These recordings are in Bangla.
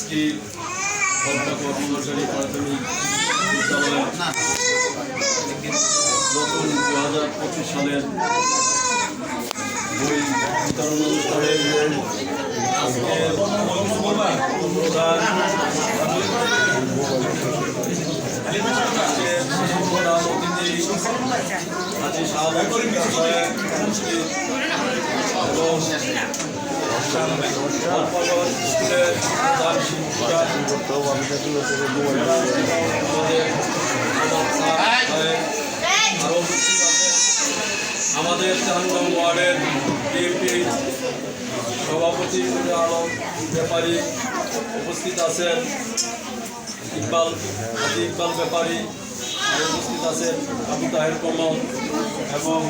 আজকে সরকারি প্রাথমিক বিদ্যালয়ের নতুন দু হাজার পঁচিশ সালের বই বিতরণ অনুষ্ঠানে আজকে প্রধান অতিথি আজি শাহাদ সাহেব উপস্থিত এবং আমাদের আমার স্যার সাহেব আরও উপস্থিত আছেন আমাদের চার ওয়ার্ডের বিএনপি সভাপতি আলম, ব্যাপারী উপস্থিত আছেন। ইকবাল ইকবাল ব্যাপারী উপস্থিত আছেন। আবু তাহের কমল এবং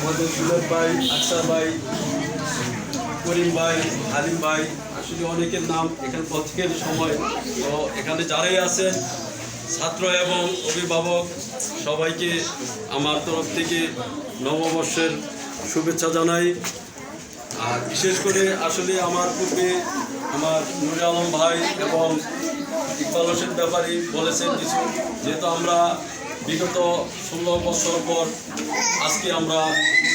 আমাদের সুলের ভাই, আক্সার ভাই করিম ভাই, হালিম ভাই, আসলে অনেকের নাম এখানে প্রত্যেকের সময়। তো এখানে যারাই আছেন, ছাত্র এবং অভিভাবক, সবাইকে আমার তরফ থেকে নববর্ষের শুভেচ্ছা জানাই। আর বিশেষ করে আসলে আমার পূর্বে আমার নুর আলম ভাই এবং ইকবাল হোসেন ব্যাপারী বলেছেন কিছু, যেহেতু আমরা বিগত ষোলো বছর পর আজকে আমরা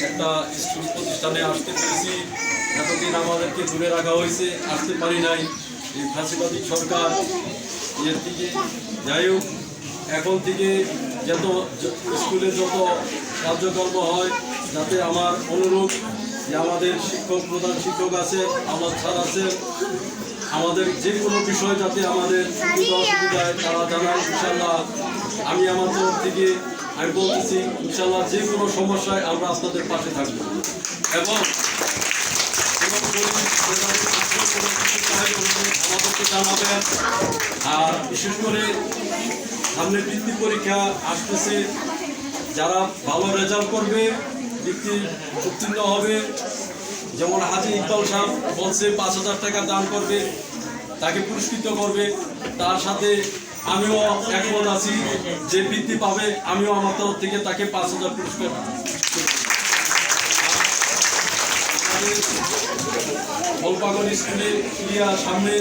একটা স্কুল প্রতিষ্ঠানে আসতে পেরেছি। এতদিন আমাদেরকে দূরে রাখা হয়েছে, আসতে পারি নাই। এই ফাঁসিবাদী সরকার ইয়ের থেকে যাই হোক, এখন থেকে যত স্কুলে যত কার্যকর্ম হয়, যাতে আমার অনুরোধ যে আমাদের শিক্ষক, প্রধান শিক্ষক আছে আমার স্যার আছে আমাদের যে কোনো বিষয় যাতে আমাদের সুবিধা অসুবিধায় তারা জানায় ইনশাল্লাহ আমি আমার তরফ থেকে, আমি বলতেছি ইনশাল্লাহ যে কোনো সমস্যায় আমরা আপনাদের পাশে থাকব। এবং আর বিশেষ করে সামনে বৃত্তি পরীক্ষা আসতেছে, যারা ভালো রেজাল্ট করবে, বৃত্তি উত্তীর্ণ হবে। যেমন হাজি ইকবাল সাহেব বলছে, পাঁচ হাজার টাকা দান করবে, তাকে পুরস্কৃত করবে। তার সাথে আমিও একমত আছি যে বৃত্তি পাবে, আমিও আমার তরফ থেকে তাকে পাঁচ হাজার পুরস্কার গোলপাগল স্কুলে ক্রিয়া সামনে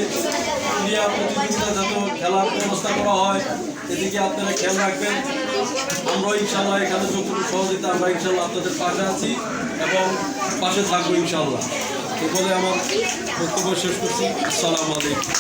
ক্রিয়া প্রতিযোগিতা যাতে খেলার ব্যবস্থা করা হয়, এদিকে আপনারা খেয়াল রাখবেন। আমরা ইনশাল্লাহ এখানে যতটুকু সহযোগিতা, আমরা ইনশাল্লাহ আপনাদের পাশে আছি এবং পাশে থাকব ইনশাল্লাহ। এ বলে আমার বক্তব্য শেষ করছি। আসসালামু আলাইকুম।